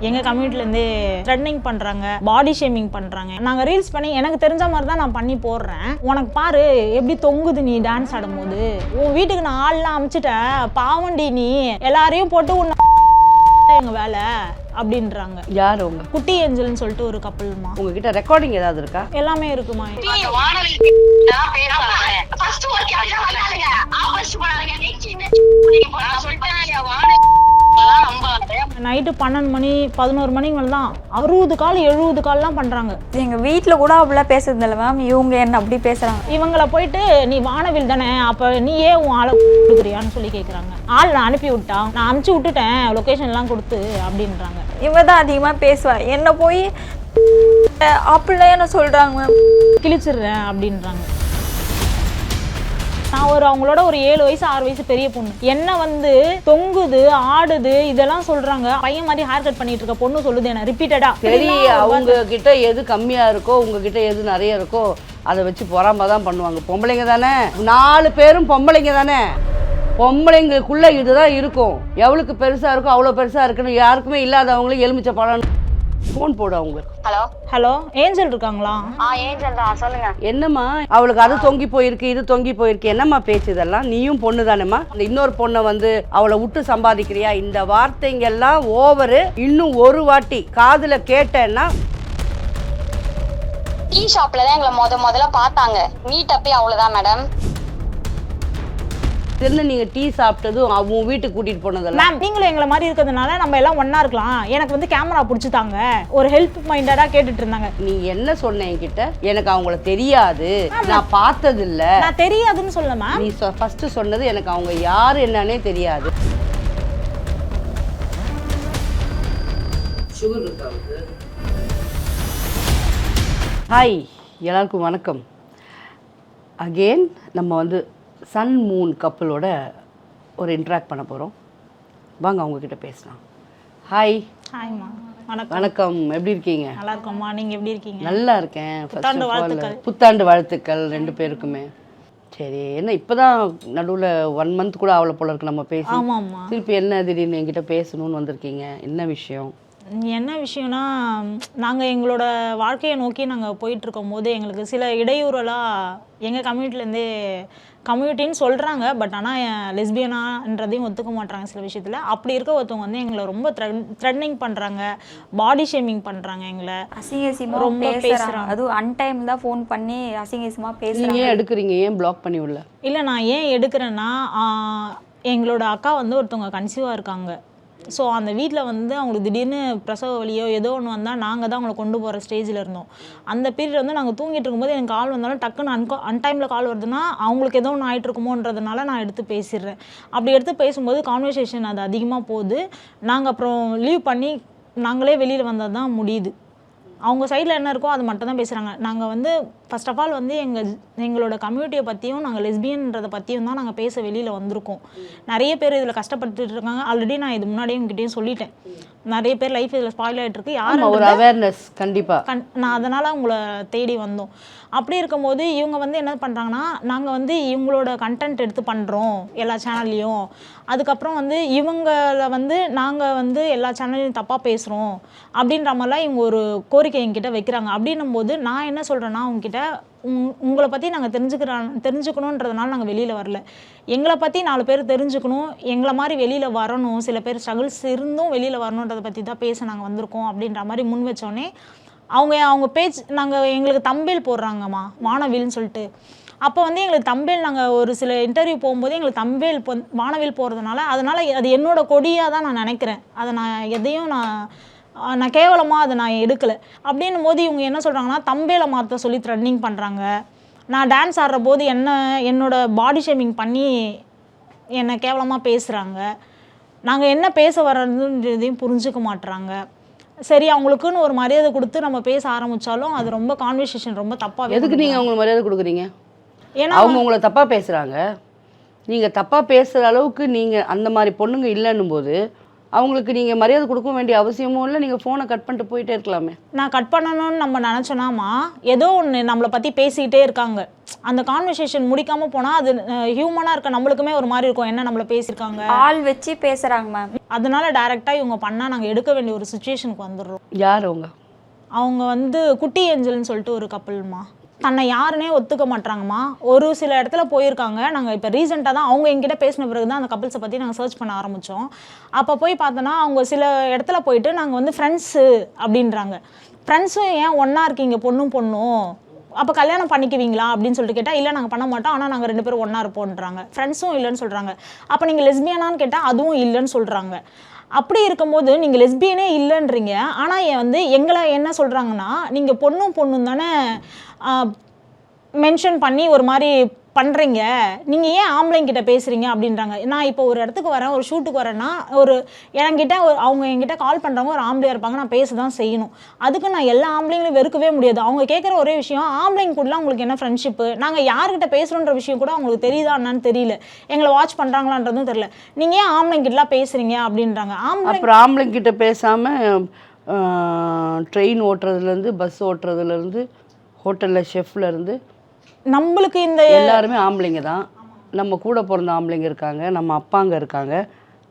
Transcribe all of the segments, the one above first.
எங்க கம்யூனிட்டில இருந்து த்ரெட்னிங் பண்றாங்க பாடி ஷேமிங் பண்றாங்க. நாங்க ரீல்ஸ் பண்ணி எனக்கு தெரிஞ்ச மாதிரி தான் நான் பண்ணி போடுறேன். உனக்கு பாரு எப்படி தொங்குது நீ டான்ஸ் ஆடும்போது. உன் வீட்டுக்கு நான் ஆள்லாம் அமிச்சிட்டேன். பாவண்டி நீ. எல்லாரையும் போட்டு உன்னை எங்க வேலை? அப்படின்றாங்க. யார் உங்க? குட்டி ஏஞ்சல்னு சொல்லிட்டு ஒரு கப்பல்மா உங்ககிட்ட ரெக்கார்டிங் ஏதாவது இருக்கா? எல்லாமே இருக்குமா? நைட்டு பன்னெண்டு மணி பதினோரு மணிக்கு மேலே தான். அறுபது கால் எழுபது கால்லாம் பண்றாங்க. எங்க வீட்ல கூட அப்படிலாம் பேசுறது இல்லை மேம் இவங்க என்ன அப்படி பேசுறாங்க? இவங்கள போயிட்டு நீ வானவில் தானே? அப்ப நீ ஏன் உன் ஆளை கொடுக்குறியான்னு சொல்லி கேக்குறாங்க. ஆள் நான் அனுப்பி விட்டான் நான் அனுப்பிச்சு விட்டுட்டேன். லொகேஷன் எல்லாம் கொடுத்து அப்படின்றாங்க. இவ தான் அதிகமா பேசுவா. என்ன போய் அப்படிலாம் என்ன சொல்றாங்க மேம் கிழிச்சிடுறேன் அப்படின்றாங்க. நான் ஒரு அவங்களோட ஒரு ஏழு வயசு ஆறு வயசு பெரிய பொண்ணு. என்ன வந்து தொங்குது ஆடுது இதெல்லாம் சொல்றாங்க. பையன் மாதிரி ஹேர் கட் பண்ணிட்டு இருக்க பொண்ணு சொல்லுது என்ன ரிப்பீட்டடா சரி அவங்க கிட்ட எது கம்மியா இருக்கோ உங்ககிட்ட எது நிறைய இருக்கோ அதை வச்சு பொறாம தான் பண்ணுவாங்க. பொம்பளைங்க தானே? நாலு பேரும் பொம்பளைங்க தானே? பொம்பளைங்களுக்குள்ள இதுதான் இருக்கும். எவ்வளவுக்கு பெருசா இருக்கோ அவ்வளோ பெருசா இருக்குன்னு யாருக்குமே இல்லாதவங்களும் எலுமிச்சை பழம் ஃபோன் போடு அவங்க. ஹலோ ஹலோ ஏஞ்சல் இருக்காங்களா? ஆ ஏஞ்சல் தான். சொல்லுங்க. என்னம்மா அவளுக்கு அது தொங்கி போயிருக்கு இது தொங்கி போயிருக்கு. என்னம்மா பேச்சு இதெல்லாம்? நீயும் பொண்ணு தானேம்மா? இந்த இன்னொரு பொண்ணை வந்து அவளை விட்டு சம்பாதிக்கிறியா? இந்த வார்த்தைங்கெல்லாம் ஓவரு இன்னும் ஒரு வாட்டி காதுல கேட்டேன்னா டீ ஷாப்ல தான் எங்களை முத முதல்ல பார்த்தாங்க. மீட் அப்பே அவ்வளவுதான் மேடம் என்ன நீங்க டீ சாப்பிட்டதும் அவங்க வீட்டுக்கு கூட்டிட்டு போனதெல்லாம்? மேம் நீங்களும் எங்களை மாதிரி இருக்கிறதுனால நம்ம எல்லாம் ஒண்ணா இருக்கலாம். எனக்கு வந்து கேமரா பிடிச்சி தாங்க ஒரு ஹெல்ப் மைண்டடா கேட்டுட்டு இருந்தாங்க. நீ என்ன சொன்ன என்கிட்ட? எனக்கு அவங்கள தெரியாது. நான் பார்த்தது இல்ல நான் தெரியாதுன்னு சொல்ல மேம் நீ ஃபர்ஸ்ட் சொன்னது எனக்கு அவங்க யார் என்னன்னே தெரியாது. ஹாய் எல்லாருக்கும் வணக்கம். அகெயின் நம்ம வந்து சன் மூன் கப்பலோட ஒரு இன்ட்ராக்ட் பண்ண போகிறோம் வாங்க அவங்க கிட்ட பேசலாம் ஹாய் ஹாய்மா வணக்கம். வணக்கம். எப்படி இருக்கீங்க? நல்லா இருக்கோம்மா நீங்க எப்படி இருக்கீங்க? நல்லா இருக்கேன். புத்தாண்டு. வாழ்த்துக்கள். புத்தாண்டு வாழ்த்துக்கள் ரெண்டு பேருக்குமே. சரி என்ன இப்போதான் நடுவில் ஒன் மந்த் கூட ஆகல போல இருக்கு நம்ம பேசி. திருப்பி என்ன திடீர்னு என்கிட்ட பேசணும்னு வந்திருக்கீங்க? என்ன விஷயம்? என்ன விஷயம்னா நாங்கள் எங்களோட வாழ்க்கையை நோக்கி நாங்கள் போயிட்டு இருக்கும் போது எங்களுக்கு சில இடையூறெல்லாம் எங்கள் கம்யூனிட்டிலேருந்தே கம்யூனிட்டின்னு சொல்கிறாங்க பட் ஆனால் லெஸ்பியனான்றதையும் ஒத்துக்க மாட்றாங்க சில விஷயத்தில். அப்படி இருக்க ஒருத்தவங்க வந்து எங்களை ரொம்ப த்ரெட்னிங் பண்ணுறாங்க பாடி ஷேமிங் பண்ணுறாங்க எங்களை. அசிங்க அசிங்கமா ரொம்ப பேசுறாங்க. பேசுறாங்க. அதுவும் அன்டைம் தான் ஃபோன் பண்ணி அசிங்க அசிங்கமா நீங்க பேசுறாங்க ஏன் எடுக்கிறீங்க? ஏன் பிளாக் பண்ணி உள்ள இல்லை நான் ஏன் எடுக்கிறேன்னா எங்களோட அக்கா வந்து ஒருத்தவங்க கன்சீவாக இருக்காங்க. ஸோ அந்த வீட்டில் வந்து அவங்களுக்கு திடீர்னு பிரசவ வலியோ ஏதோ ஒன்று வந்தால் நாங்கள் தான் அவங்கள கொண்டு போகிற ஸ்டேஜில் இருந்தோம். அந்த பீரியட் வந்து நாங்கள் தூங்கிட்டு இருக்கும்போது எனக்கு கால் வந்தாலும் டக்குன்னு அன்கா அன்டைமில் கால் வருதுன்னா அவங்களுக்கு ஏதோ ஒன்று ஆயிட்டு இருக்குமோன்றதுனால நான் எடுத்து பேசிடுறேன். அப்படி எடுத்து பேசும்போது கான்வர்சேஷன் அது அதிகமாக போகுது. நாங்கள் அப்புறம் லீவ் பண்ணி நாங்களே வெளியில் வந்தால் தான் முடியுது. அவங்க சைடில் என்ன இருக்கோ அது மட்டும் தான் பேசுகிறாங்க நாங்கள் வந்து ஃபர்ஸ்ட் ஆஃப் ஆல் வந்து எங்கள் எங்களோட கம்யூனிட்டியை பற்றியும் நாங்கள் லெஸ்பியன்றதை பற்றியும் தான் நாங்கள் பேச வெளியில் வந்திருக்கோம். நிறைய பேர் இதில் கஷ்டப்பட்டுட்டு இருக்காங்க. ஆல்ரெடி நான் இது முன்னாடியே உங்ககிட்டயும் சொல்லிட்டேன். நிறைய பேர் லைஃப் இதில் ஸ்பாயில் ஆகிட்டு இருக்கு. ஆமா, யார் ஒரு அவேர்னஸ் கண்டிப்பா. கண் நான் அதனால் உங்களை தேடி வந்தோம். அப்படி இருக்கும்போது இவங்க வந்து என்ன பண்ணுறாங்கன்னா நாங்கள் வந்து இவங்களோட கண்டென்ட் எடுத்து பண்ணுறோம் எல்லா சேனல்லையும் அதுக்கப்புறம் வந்து இவங்கள வந்து நாங்கள் வந்து எல்லா சேனல்லையும் தப்பாக பேசுகிறோம் அப்படின்ற மாதிரிலாம் இவங்க ஒரு கோரிக்கை எங்கிட்ட வைக்கிறாங்க. அப்படின்னும் போது நான் என்ன சொல்கிறேன்னா உங்ககிட்ட உங் உங்களை பற்றி நாங்கள் தெரிஞ்சுக்கிற தெரிஞ்சுக்கணுன்றதுனால நாங்கள் வெளியில் வரல. எங்களை பற்றி நாலு பேர் தெரிஞ்சுக்கணும் எங்களை மாதிரி வெளியில் வரணும் சில பேர் ஸ்ட்ரகிள்ஸ் இருந்தும் வெளியில் வரணுன்றதை பற்றி தான் பேச நாங்கள் வந்திருக்கோம் அப்படின்ற மாதிரி முன் வச்சோடனே அவங்க அவங்க பேஜ் நாங்கள் எங்களுக்கு தம்பேல் போடுறாங்கம்மா வானவில்னு சொல்லிட்டு. அப்போ வந்து எங்களுக்கு தம்பேல் நாங்கள் ஒரு சில இன்டர்வியூ போகும்போது எங்களுக்கு தம்பேல் பொ வானவில் போகிறதுனால அதனால் அது என்னோட கொடியாக தான் நான் நினைக்கிறேன். அதை நான் எதையும் நான் நான் கேவலமாக அதை நான் எடுக்கலை. அப்படின்னும் போது இவங்க என்ன சொல்கிறாங்கன்னா தம்பேல மாற்ற சொல்லி த்ரெட்னிங் பண்ணுறாங்க நான் டான்ஸ் ஆடுற போது என்ன என்னோட பாடி ஷேமிங் பண்ணி என்னை கேவலமாக பேசுகிறாங்க நாங்கள் என்ன பேச வர்றதுன்றதையும் புரிஞ்சுக்க மாட்றாங்க. சரி அவங்களுக்குன்னு ஒரு மரியாதை கொடுத்து நம்ம பேச ஆரம்பிச்சாலும் அது ரொம்ப கான்வர்சேஷன் ரொம்ப தப்பாக எதுக்கு நீங்க அவங்களுக்கு மரியாதை கொடுக்குறீங்க? ஏன்னா அவங்க உங்களை தப்பா பேசுறாங்க. நீங்க தப்பா பேசுற அளவுக்கு நீங்க அந்த மாதிரி பொண்ணுங்க இல்லைன்னும் போது அவங்களுக்கு நீங்கள் மரியாதை கொடுக்க வேண்டிய அவசியமும் இல்லை நீங்கள் ஃபோனை கட் பண்ணிட்டு போயிட்டே இருக்கலாமே. நான் கட் பண்ணணும்னு நம்ம நினச்சோனாமா ஏதோ ஒன்று நம்மளை பற்றி பேசிக்கிட்டே இருக்காங்க. அந்த கான்வர்சேஷன் முடிக்காமல் போனால் அது ஹியூமனாக இருக்க நம்மளுக்குமே ஒரு மாதிரி இருக்கும். என்ன நம்மளை பேசியிருக்காங்க? ஆள் வச்சு பேசுறாங்க மேம் அதனால டைரெக்டாக இவங்க பண்ணால் நாங்கள் எடுக்க வேண்டிய ஒரு சுச்சுவேஷனுக்கு வந்துடுறோம். யார் அவங்க? அவங்க வந்து குட்டி ஏஞ்சல்னு சொல்லிட்டு ஒரு கப்பல்மா தன்னை யாருனே ஒத்துக்க மாட்றாங்கம்மா. ஒரு சில இடத்துல போயிருக்காங்க. நாங்கள் இப்போ ரீசெண்டாக தான் அவங்க எங்கிட்ட பேசின பிறகு தான் அந்த கப்பல்ஸை பற்றி நாங்கள் சர்ச் பண்ண ஆரம்பித்தோம் அப்போ போய் பார்த்தோன்னா அவங்க சில இடத்துல போயிட்டு நாங்கள் வந்து ஃப்ரெண்ட்ஸு அப்படின்றாங்க. ஃப்ரெண்ட்ஸும் ஏன் ஒன்றா இருக்கீங்க? பொண்ணும் பொண்ணும். அப்போ கல்யாணம் பண்ணிக்குவீங்களா? அப்படின்னு சொல்லிட்டு கேட்டால் இல்லை நாங்கள் பண்ண மாட்டோம். ஆனால் நாங்கள் ரெண்டு பேரும் ஒன்றா இருப்போன்றாங்க ஃப்ரெண்ட்ஸும் இல்லைன்னு சொல்கிறாங்க அப்போ நீங்கள் லெஸ்பியனான்னு கேட்டால் அதுவும் இல்லைன்னு சொல்கிறாங்க அப்படி இருக்கும்போது நீங்கள் லெஸ்பியனே இல்லைன்றீங்க. ஆனால் வந்து எங்களை என்ன சொல்கிறாங்கன்னா நீங்கள் பொண்ணும் பொண்ணும் தானே மென்ஷன் பண்ணி ஒரு மாதிரி பண்ணுறீங்க நீங்கள் ஏன் ஆம்பளைங்கிட்ட பேசுகிறீங்க அப்படின்றாங்க. நான் இப்போ ஒரு இடத்துக்கு வரேன் ஒரு ஷூட்டுக்கு வரேன்னா ஒரு என்கிட்ட ஒரு அவங்க என்கிட்ட கால் பண்ணுறவங்க ஒரு ஆம்பளையாக இருப்பாங்க. நான் பேச தான் செய்யணும். அதுக்கு நான் எல்லா ஆம்பளைங்களையும் வெறுக்கவே முடியாது. அவங்க கேட்குற ஒரே விஷயம் ஆம்பளைங்க கூடலாம் உங்களுக்கு என்ன ஃப்ரெண்ட்ஷிப்பு நாங்கள் யார்கிட்ட பேசுகிறோன்ற விஷயம் கூட அவங்களுக்கு தெரியுதா என்னன்னு தெரியல. எங்களை வாட்ச் பண்ணுறாங்களான்றதும் தெரியல. நீங்கள் ஏன் ஆம்பளைங்கிட்டலாம் பேசுகிறீங்க அப்படின்றாங்க. ஆம்பளை அப்புறம் ஆம்பளைங்கிட்ட பேசாமல் ட்ரெயின் ஓட்டுறதுலேருந்து பஸ் ஓட்டுறதுலேருந்து ஹோட்டலில் ஷெஃப்லேருந்து நம்மளுக்கு இந்த எல்லாருமே ஆம்பளைங்க தான். நம்ம கூட பிறந்த ஆம்பளைங்க இருக்காங்க நம்ம அப்பாங்க இருக்காங்க.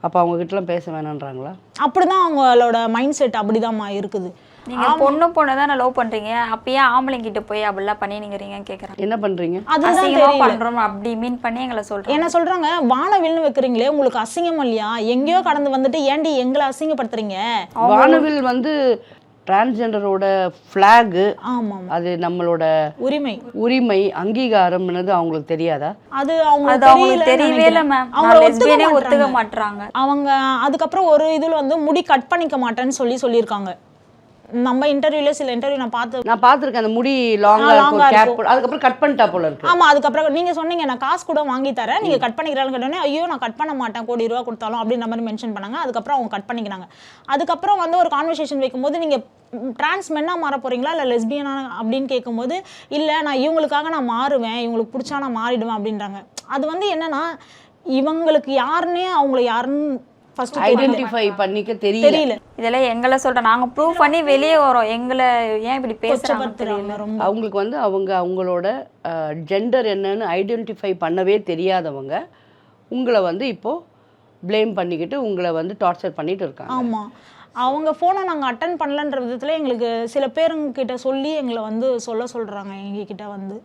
அப்போ அவங்ககிட்டலாம் பேச வேணான்றாங்களா? அப்படிதான் அவங்களோட மைண்ட் செட் அப்படிதாம்மா இருக்குது. நீங்க பொண்ணு பொண்ணு தானே லவ் பண்றீங்க? அப்பயே ஆம்பளைங்க கிட்ட போய் அப்படிலாம் பண்ணி நிக்கிறீங்கன்னு கேக்குறாங்க. என்ன பண்ணுறீங்க அதுதான் அசிங்கமா தெரியல. பண்றோம்? அப்படி மீன் பண்ணி எங்களை சொல்றாங்க. என்ன சொல்றாங்க? வானவில்னு வைக்கிறீங்களே உங்களுக்கு அசிங்கம் இல்லையா? எங்கேயோ கடந்து வந்துட்டு ஏன்டி எங்களை அசிங்கப்படுத்துறீங்க? வானவில் வந்து டிரான்ஸ்ஜெண்டரோட ஃப்ளாகு ஆமாம். அது நம்மளோட உரிமை. உரிமை அங்கீகாரம்னது அவங்களுக்கு தெரியாதா? அது அது அவங்களுக்கு அவங்களுக்கு தெரியவே இல்லை மேம் அவங்க லெஸ்பியனே ஒத்துக்க. மாட்றாங்க. அவங்க அதுக்கப்புறம் ஒரு இதுல வந்து முடி கட் பண்ணிக்க மாட்டேன்னு சொல்லி சொல்லியிருக்காங்க. நம்ம இன்டர்வியூல சில இன்டர்வியூ நான் பார்த்து நான் பார்த்துருக்கேன் அந்த முடி லாங்காக ஆ, இருக்கும் கேப். அதுக்கப்புறம் கட் பண்ணிட்டா போல இருக்கு. ஆமா அதுக்கப்புறம் நீங்க சொன்னீங்க நான் காசு கூட வாங்கி தரேன் நீங்க கட் பண்ணிக்கிறான்னு கேட்டோன்னே ஐயோ நான் கட் பண்ண மாட்டேன் கோடி ரூபா கொடுத்தாலும் அப்படின்ற மாதிரி மென்ஷன் பண்ணாங்க. அதுக்கப்புறம் அவங்க கட் பண்ணிக்கிறாங்க. அதுக்கப்புறம் வந்து ஒரு கான்வர்சேஷன் வைக்கும்போது நீங்க டிரான்ஸ் மென்னா மாற போறீங்களா இல்லை லெஸ்பியனா அப்படின்னு கேட்கும்போது இல்லை நான் இவங்களுக்காக நான் மாறுவேன் இவங்களுக்கு பிடிச்சா நான் மாறிடுவேன் அப்படின்றாங்க. அது வந்து என்னன்னா இவங்களுக்கு யாருன்னே அவங்கள யாருன்னு ஃபர்ஸ்ட் ஐடென்டிஃபை பண்ணிக்க தெரியல. தெரியல. இதெல்லாம் எங்களை சொல்றோம் நாங்க ப்ரூவ் பண்ணி வெளியே வரோம் எங்களை ஏன் இப்படி பேசுறாங்க ரொம்ப. அவங்களுக்கு வந்து அவங்க அவங்களோட ஜெண்டர் என்னன்னு ஐடென்டிஃபை பண்ணவே தெரியாதவங்க உங்களை வந்து இப்போ ப்ளேம் பண்ணிக்கிட்டு உங்களை வந்து டார்ச்சர் பண்ணிட்டு இருக்காங்க. ஆமா. அவங்க ஃபோனை நாங்கள் அட்டன் பண்ணலன்ற விதத்தில் எங்களுக்கு சில பேருங்கிட்ட சொல்லி எங்களை வந்து சொல்ல சொல்கிறாங்க எங்ககிட்ட வந்து.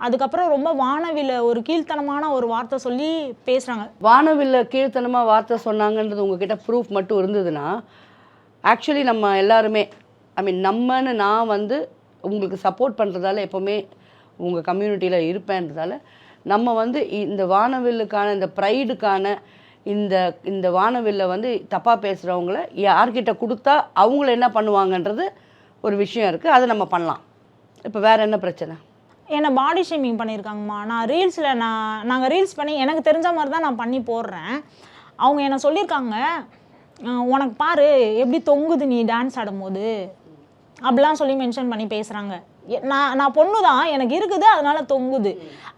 அதுக்கப்புறம் ரொம்ப வானவில ஒரு கீழ்த்தனமான ஒரு வார்த்தை சொல்லி பேசுகிறாங்க வானவில கீழ்த்தனமாக வார்த்தை சொன்னாங்கன்றது உங்ககிட்ட ப்ரூஃப் மட்டும் இருந்ததுன்னா ஆக்சுவலி நம்ம எல்லாருமே ஐ மீன் நம்மன்னு நான் வந்து உங்களுக்கு சப்போர்ட் பண்ணுறதால எப்போவுமே உங்கள் கம்யூனிட்டியில் இருப்பேன்றதால நம்ம வந்து இந்த வானவில்லுக்கான இந்த ப்ரைடுக்கான இந்த இந்த வானவில்ல வந்து தப்பாக பேசுகிறவங்கள யார்கிட்ட கொடுத்தா அவங்கள என்ன பண்ணுவாங்கன்றது ஒரு விஷயம் இருக்குது அதை நம்ம பண்ணலாம். இப்போ வேறு என்ன பிரச்சனை? என்னை பாடி ஷேமிங் பண்ணியிருக்காங்கம்மா. நான் ரீல்ஸில் நான் நாங்கள் ரீல்ஸ் பண்ணி எனக்கு தெரிஞ்ச மாதிரி தான் நான் பண்ணி போடுறேன். அவங்க என்னை சொல்லியிருக்காங்க உனக்கு பாரு எப்படி தொங்குது நீ டான்ஸ் ஆடும்போது? அப்படிலாம் சொல்லி மென்ஷன் பண்ணி பேசுகிறாங்க நான் நான் பொண்ணு தான் எனக்கு இருக்குது அதனால தொங்குது.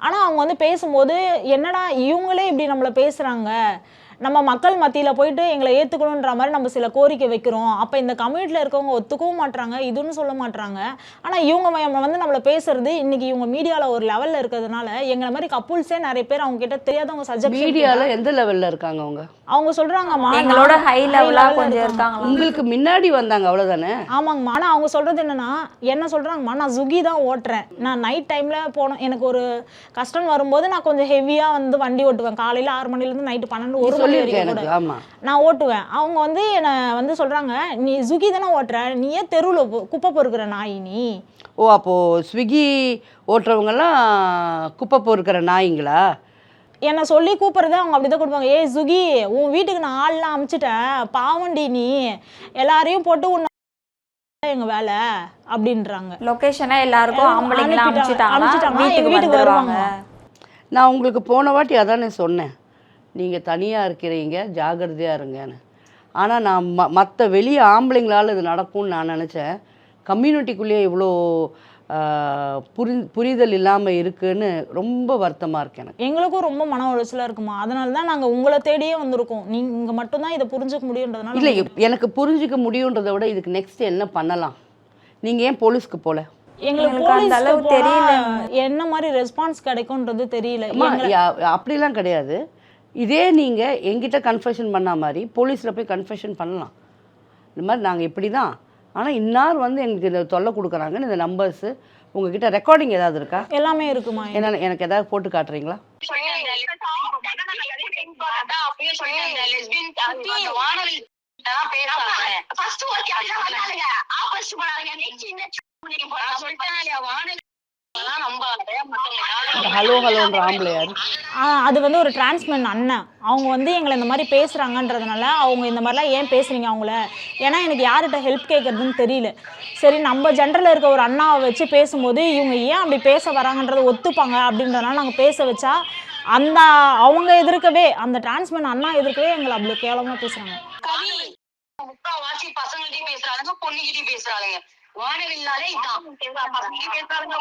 ஆனால் அவங்க வந்து பேசும்போது என்னடா இவங்களே இப்படி நம்மளை பேசுகிறாங்க நம்ம மக்கள் மத்தியில் போயிட்டு எங்களை ஏற்றுக்கணுன்ற மாதிரி நம்ம சில கோரிக்கை வைக்கிறோம். அப்போ இந்த கம்யூனிட்டியில் இருக்கவங்க ஒத்துக்கவும் மாட்றாங்க இதுன்னு சொல்ல மாட்றாங்க. ஆனால் இவங்க வந்து நம்மளை பேசுறது இன்னைக்கு இவங்க மீடியாவில் ஒரு லெவலில் இருக்கிறதுனால எங்களை மாதிரி கப்புள்ஸே நிறைய பேர் அவங்க கிட்ட தெரியாதவங்க சஜெக்ஷன் மீடியாவில் எந்த லெவலில் இருக்காங்க அவங்க? அவங்க சொல்றாங்கம்மா எங்களோட ஹை high லெவலா level ல கொஞ்சம் இருக்காங்க. உங்களுக்கு முன்னாடி வந்தாங்க அவ்வளோதானே ஆமாங்கம்மா. ஆனால் அவங்க சொல்றது என்னன்னா என்ன சொல்றாங்கம்மா நான் சுகி தான் ஓட்டுறேன். நான் நைட் டைம்ல போனோம். எனக்கு ஒரு கஷ்டம் வரும்போது நான் கொஞ்சம் ஹெவியா வந்து வண்டி ஓட்டுவேன். காலையில ஆறு மணிலேருந்து நைட்டு பன்னெண்டு ஒரு மணி சொல்லியிருக்கேன் எனக்கு ஆமாம் நான் ஓட்டுவேன். அவங்க வந்து என்னை வந்து சொல்றாங்க நீ சுகி தானே ஓட்டுற? நீ ஏன் தெருவில் குப்பை பொறுக்கிற நாய் நீ. ஓ அப்போது ஸ்விக்கி ஓட்டுறவங்கெல்லாம் குப்பை பொறுக்கிற நாய்ங்களா? என்னை சொல்லி கூப்பிட்றத அவங்க அப்படி தான் கொடுப்பாங்க ஏய் சுகி உன் வீட்டுக்கு நான் ஆள்லாம் அமுச்சிட்டேன். பாவண்டி நீ. எல்லாரையும் போட்டு உன்னை எங்க வேலை? அப்படின்றாங்க. லொகேஷனா எல்லாருக்கும் ஆம்பளைங்களா அனுப்பிச்சிட்டாங்கன்னா வீட்டுக்கு வந்துருவாங்க நான் உங்களுக்கு போன வாட்டி அதானே சொன்னேன். நீங்கள் தனியாக இருக்கிறீங்க ஜாகிரதையாக இருங்கன்னு. ஆனால் நான் ம மற்ற வெளியே ஆம்பளைங்களால் இது நடக்கும்னு நான் நினச்சேன். கம்யூனிட்டிக்குள்ளேயே இவ்வளோ புரி புரிதல் இல்லாமல் இருக்குன்னு ரொம்ப வருத்தமாக இருக்கு எனக்கு. எங்களுக்கும் ரொம்ப மன உளைச்சலாக இருக்குமா? அதனால தான் நாங்கள் உங்களை தேடியே வந்திருக்கோம். நீங்கள் மட்டும்தான் இதை புரிஞ்சுக்க முடியுன்றதுனால இல்லை எனக்கு புரிஞ்சுக்க முடியுன்றதை விட இதுக்கு நெக்ஸ்ட் என்ன பண்ணலாம்? நீங்கள் ஏன் போலீஸ்க்கு போகல எங்களுக்கு அந்த அளவு தெரியல. என்ன மாதிரி ரெஸ்பான்ஸ் கிடைக்கும்ன்றது தெரியல. அப்படிலாம் கிடையாது. இதே நீங்கள் எங்கிட்ட கன்ஃபெஷன் பண்ண மாதிரி போலீஸில் போய் கன்ஃபெஷன் பண்ணலாம். இந்த மாதிரி நாங்கள் இப்படி தான் ஆனால் இன்னார் வந்து எங்களுக்கு இந்த தொல்லை கொடுக்குறாங்கன்னு இந்த நம்பர்ஸு உங்ககிட்ட ரெக்கார்டிங் ஏதாவது இருக்கா? எல்லாமே இருக்குமா? என்ன எனக்கு ஏதாவது போட்டு காட்டுறீங்களா? ஹலோ ஹலோன்ற ஆம்பளை யாரு ஆ, அது வந்து ஒரு டிரான்ஸ்மென் அண்ணன். அவங்க வந்து எங்களை இந்த மாதிரி பேசுகிறாங்கன்றதுனால அவங்க இந்த மாதிரிலாம் ஏன் பேசுறீங்க அவங்கள? ஏன்னா எனக்கு யார்கிட்ட ஹெல்ப் கேட்குறதுன்னு தெரியல. சரி நம்ம ஜென்டரில் இருக்க ஒரு அண்ணாவை வச்சு பேசும்போது இவங்க ஏன் அப்படி பேச வராங்கன்றதை ஒத்துப்பாங்க அப்படின்றதுனால நாங்கள் பேச வச்சா அந்த அவங்க எதிர்க்கவே அந்த டிரான்ஸ்மென் அண்ணா எதிர்க்கவே எங்களை அவ்வளோ கேவலமாக பேசுகிறாங்க கவி முக்காவாசி பசங்கள்ட்டயும் பேசுறாளுங்க பொண்ணுகிட்டயும் பேசுறாளுங்க வானவில்லாலே இதான். பசங்களையும் பேசுறாளுங்க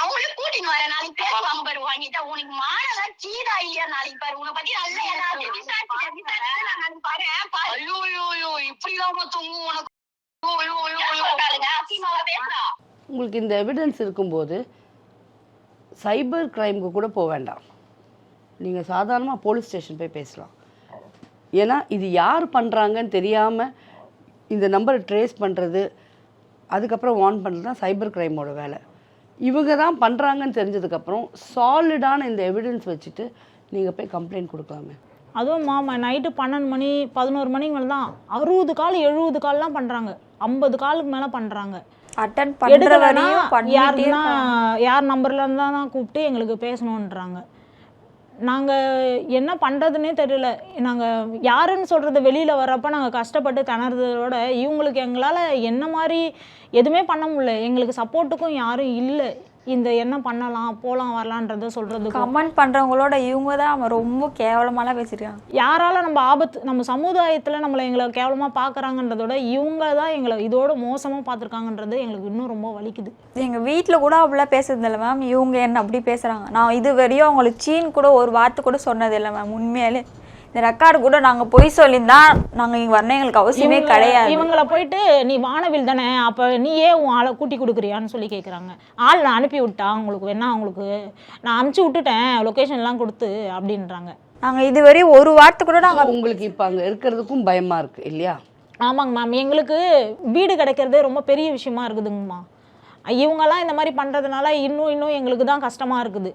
அவங்களே கூட்டின்னு வர நாளைக்கு பேசுவாங்க பாரு வாங்கிட்டா உனக்கு மானெல்லாம் சீதா இல்லையா நாளைக்கு பாரு? உன்னை பத்தி நல்ல நாளைக்கு பாரு. ஐயோ ஐயோ ஐயோ இப்படிதாம்மா தொங்கும் உனக்கு? உங்களுக்கு இந்த எவிடன்ஸ் இருக்கும்போது சைபர் கிரைமுக்கு கூட போக வேண்டாம். நீங்கள் சாதாரணமாக போலீஸ் ஸ்டேஷன் போய் பேசலாம். ஏன்னா இது யார் பண்ணுறாங்கன்னு தெரியாமல் இந்த நம்பரை ட்ரேஸ் பண்ணுறது அதுக்கப்புறம் வார்ன் பண்ணுறது தான் சைபர் கிரைமோட வேலை. இவங்க தான் பண்ணுறாங்கன்னு தெரிஞ்சதுக்கப்புறம் சாலிடான இந்த எவிடன்ஸ் வச்சுட்டு நீங்கள் போய் கம்ப்ளைண்ட் கொடுக்கலாமே. அதுவும் மாமா நைட்டு பன்னெண்டு மணி பதினோரு மணிக்கு மேலே தான் அறுபது கால் எழுபது கால்லாம் பண்ணுறாங்க ஐம்பது காலுக்கு மேலே பண்ணுறாங்க அட்டன் எடுக்கலன்னா பண்ணிட்டே யாருன்னா. யார் நம்பர்ல இருந்தா தான் கூப்பிட்டு எங்களுக்கு பேசணுன்றாங்க நாங்கள் என்ன பண்ணுறதுனே தெரியல. நாங்கள் யாருன்னு சொல்கிறது வெளியில் வர்றப்போ நாங்கள் கஷ்டப்பட்டு திணறதோட இவங்களுக்கு எங்களால் என்ன மாதிரி எதுவுமே பண்ண முடியல. எங்களுக்கு சப்போர்ட்டுக்கும் யாரும் இல்லை. இந்த என்ன பண்ணலாம் போகலாம் வரலான்றத சொல்கிறதுக்கும் கமெண்ட் பண்றவங்களோட இவங்க தான் ரொம்ப கேவலமாலாம் பேசிருக்காங்க. யாரால நம்ம ஆபத்து நம்ம சமுதாயத்தில் நம்மளை எங்களை கேவலமாக பார்க்குறாங்கன்றதோட இவங்க தான் எங்களை இதோட மோசமாக பார்த்துருக்காங்கன்றது எங்களுக்கு இன்னும் ரொம்ப வலிக்குது. எங்க வீட்ல கூட அப்படிலாம் பேசுறது இல்லை மேம் இவங்க என்ன அப்படி பேசுறாங்க? நான் இது வரையும் அவங்களுக்கு சீன் கூட ஒரு வார்த்தை கூட சொன்னது இல்லை மேம் உண்மையாலே. இந்த ரெக்கார்டு கூட நாங்க பொய் சொல்லியிருந்தா நாங்க இங்க வரணும் எங்களுக்கு அவசியமே கிடையாது. இவங்கள போயிட்டு நீ வானவில் தானே அப்போ நீ ஏன் உன் ஆளை கூட்டி கொடுக்குறியான்னு சொல்லி கேட்குறாங்க ஆள் நான் அனுப்பி விட்டா உங்களுக்கு வேணா உங்களுக்கு நான் அனுப்பிச்சி விட்டுட்டேன் லொக்கேஷன்லாம் கொடுத்து அப்படின்றாங்க. நாங்க இது வரையும் ஒரு வார்த்தை கூட நாங்க உங்களுக்கு இப்போ அங்கே இருக்கிறதுக்கும் பயமாக இருக்குது இல்லையா? ஆமாங்க மேம் எங்களுக்கு வீடு கிடைக்கிறதே ரொம்ப பெரிய விஷயமா இருக்குதுங்கம்மா இவங்கெல்லாம் இந்த மாதிரி பண்ணுறதுனால இன்னும் இன்னும் எங்களுக்கு தான் கஷ்டமாக இருக்குது.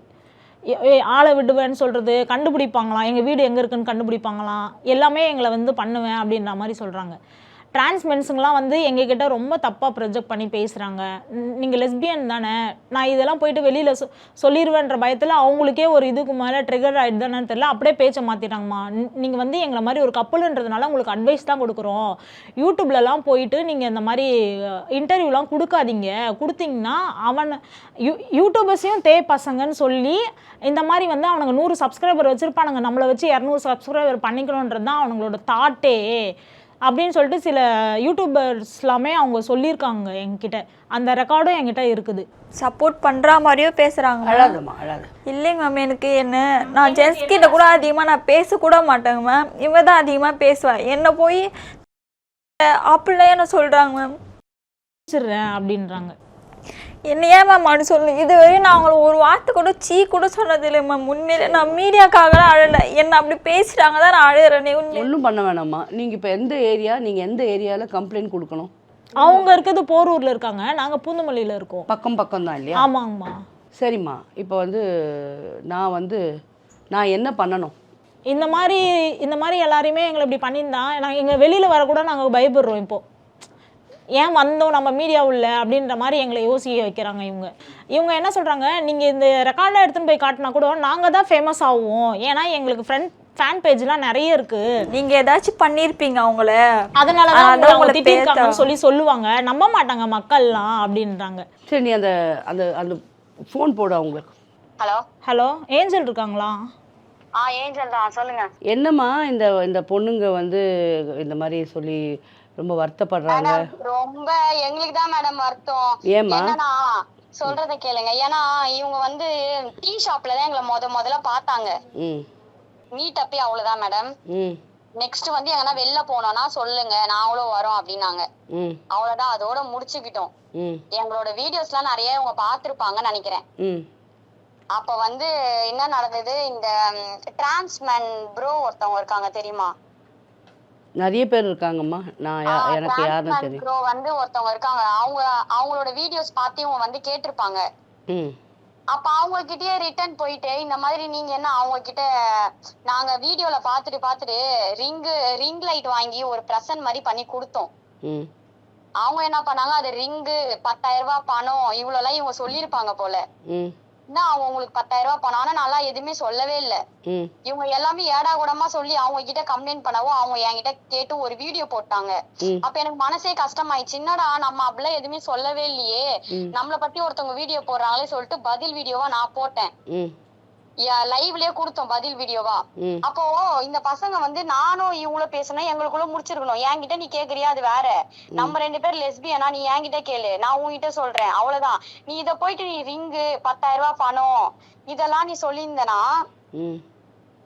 ஆளை விடுவேன்னு சொல்கிறது கண்டுபிடிப்பாங்களாம். எங்கள் வீடு எங்கே இருக்குன்னு கண்டுபிடிப்பாங்களாம். எல்லாமே எங்களை வந்து பண்ணுவேன் அப்படின்ற மாதிரி சொல்கிறாங்க டிரான்ஸ்மென்ஸுங்கெலாம் வந்து எங்ககிட்ட ரொம்ப தப்பாக ப்ரொஜெக்ட் பண்ணி பேசுகிறாங்க நீங்கள் லெஸ்பியன் தானே? நான் இதெல்லாம் போயிட்டு வெளியில் சொ சொல்லிடுவேன்ற பயத்தில் அவங்களுக்கே ஒரு இதுக்கு மேலே ட்ரிகர் ஆகிடுதானு தெரியல. அப்படியே பேச்சை மாற்றிட்டாங்கம்மா நீங்கள் வந்து எங்களை மாதிரி ஒரு கப்பலுன்றதுனால உங்களுக்கு அட்வைஸ் தான் கொடுக்குறோம். யூடியூப்லலாம் போயிட்டு நீங்கள் இந்த மாதிரி இன்டர்வியூலாம் கொடுக்காதீங்க. கொடுத்தீங்கன்னா அவன் யூ யூடியூபர்ஸையும் தே பசங்கன்னு சொல்லி இந்த மாதிரி வந்து அவனுங்க நூறு சப்ஸ்கிரைபர் வச்சுருப்பானுங்க. நம்மளை வச்சு இரநூறு சப்ஸ்கிரைபர் பண்ணிக்கணுன்றது தான் அவங்களோட தாட்டே அப்படின்னு சொல்லிட்டு சில யூடியூபர்ஸ் எல்லாமே அவங்க சொல்லியிருக்காங்க என்கிட்ட. அந்த ரெக்கார்டும் என்கிட்ட இருக்குது. சப்போர்ட் பண்ற மாதிரியோ பேசுறாங்க. அழாதம்மா அழாத. இல்லைங்க மேம் எனக்கு என்ன? நான் ஜென்ஸ் கிட்ட கூட அதிகமாக நான் பேச கூட மாட்டேங்க மேம் இவ தான் அதிகமாக பேசுவா. என்ன போய் அப்படிலாம் என்ன சொல்கிறாங்க மேம் அப்படின்றாங்க. என்ன ஏன் மேம் அப்படி சொல்லு. இது வரையும் நான் அவங்கள ஒரு வார்த்தை கூட சீ கூட சொன்னது இல்லை மேம் உண்மையிலே நான் மீடியாக்காகலாம் அழல. என்ன அப்படி பேசிட்டாங்க தான் நான் அழுகிறேனே உண்மை ஒன்றும் பண்ண வேணாம்மா. நீங்கள் இப்போ எந்த ஏரியா நீங்கள் எந்த ஏரியாவில் கம்ப்ளைண்ட் கொடுக்கணும்? அவங்க இருக்கிறது போரூர்ல இருக்காங்க. நாங்க பூந்தமல்லியில இருக்கோம். பக்கம் பக்கம் தான் இல்லையா? ஆமாங்கம்மா. சரிம்மா. இப்போ வந்து நான் வந்து நான் என்ன பண்ணணும்? இந்த மாதிரி இந்த மாதிரி எல்லாரையுமே எங்களை இப்படி பண்ணியிருந்தா நாங்கள் எங்கள் வெளியில் வரக்கூட நாங்கள் பயப்படுறோம் இப்போ. ஏன் வந்தோம் நம்ம மீடியா உள்ள அப்படின்ற மாதிரி எங்களை யோசிக்க வைக்கிறாங்க இவங்க. இவங்க என்ன சொல்கிறாங்க நீங்கள் இந்த ரெக்கார்டை எடுத்துன்னு போய் காட்டினா கூட நாங்கள் தான் ஃபேமஸ் ஆகுவோம் ஏன்னா எங்களுக்கு ஃப்ரெண்ட் ஃபேன் பேஜ்லாம் நிறைய இருக்குது நீங்க ஏதாச்சும் பண்ணியிருப்பீங்க அவங்கள. அதனால தான் உங்களை திட்டிருக்காங்கன்னு சொல்லி சொல்லுவாங்க. நம்ப மாட்டாங்க மக்கள்லாம் அப்படின்றாங்க. சரி நீ அந்த அந்த அந்த ஃபோன் போடு அவங்களுக்கு. ஹலோ? ஹலோ ஏஞ்சல் இருக்காங்களா? ஆ ஏஞ்சல் தான். சொல்லுங்க. என்னம்மா இந்த இந்த பொண்ணுங்க வந்து இந்த மாதிரி சொல்லி ரொம்ப வருத்தப்படுறாங்க. ரொம்ப எங்களுக்கு தான் மேடம் வருத்தம்? என்னன்னா சொல்றத கேளுங்க. ஏன்னா இவங்க வந்து டீ ஷாப்ல தான் எங்களை முத முதல்ல பார்த்தாங்க. ம். மீட் அப்பே அவ்வளவுதான் மேடம். நெக்ஸ்ட் வந்து எங்கன்னா வெளில போனோம்னா சொல்லுங்க நாங்களும் வரோம் அப்படின்னாங்க. அவ்வளவுதான் அதோட முடிச்சுக்கிட்டோம். எங்களோட வீடியோஸ்லாம் நிறைய இவங்க பார்த்திருப்பாங்கன்னு நினைக்கிறேன். ம். அப்ப வந்து என்ன நடந்தது இந்த டிரான்ஸ்மேன் ப்ரோ ஒருத்தவங்க இருக்காங்க தெரியுமா? நிறைய பேர் இருக்காங்கம்மா. நான் எனக்கு யாருன்னு தெரியும். ப்ரோ வந்து ஒருத்தவங்க இருக்காங்க. அவங்க அவங்களோட வீடியோஸ் பார்த்து இவங்க வந்து கேட்டிருப்பாங்க. அப்ப அவங்க கிட்டயே ரிட்டர்ன் போயிட்டு இந்த மாதிரி நீங்க என்ன அவங்க கிட்ட நாங்க வீடியோல பாத்துட்டு பாத்துட்டு ரிங் ரிங் லைட் வாங்கி ஒரு பிரசன்ட் மாதிரி பண்ணி கொடுத்தோம். அவங்க என்ன பண்ணாங்க? அது ரிங்கு பத்தாயிரம் ரூபாய் பணம் இவ்வளவு எல்லாம் இவங்க சொல்லியிருப்பாங்க போல. என்ன அவங்க உங்களுக்கு பத்தாயிரம் ரூபாய் ஆனா நல்லா எதுவுமே சொல்லவே இல்ல. இவங்க எல்லாமே ஏடா கூடமா சொல்லி அவங்க கிட்ட கம்ப்ளைண்ட் பண்ணவும் அவங்க என்கிட்ட கேட்டு ஒரு வீடியோ போட்டாங்க. அப்ப எனக்கு மனசே கஷ்டமாயிடுச்சு. என்னடா நம்ம அப்படிலாம் எதுவுமே சொல்லவே இல்லையே. நம்மள பத்தி ஒருத்தவங்க வீடியோ போடுறாங்களே சொல்லிட்டு பதில் வீடியோவா நான் போட்டேன். லைவ்லயே கொடுத்தோம் பதில் வீடியோவா. அப்போ இந்த பசங்க வந்து நானும் இவங்களும் பேசினா எங்களுக்குள்ள முடிச்சிருக்கணும். என்கிட்ட நீ கேக்குறியா? அது வேற. நம்ம ரெண்டு பேர் லெஸ்பியனா நீ என்கிட்ட கேளு. நான் உன்கிட்ட சொல்றேன். அவ்வளவுதான். நீ இத போயிட்டு நீ ரிங்கு பத்தாயிரம் ரூபாய் பணம் இதெல்லாம் நீ சொல்லியிருந்தனா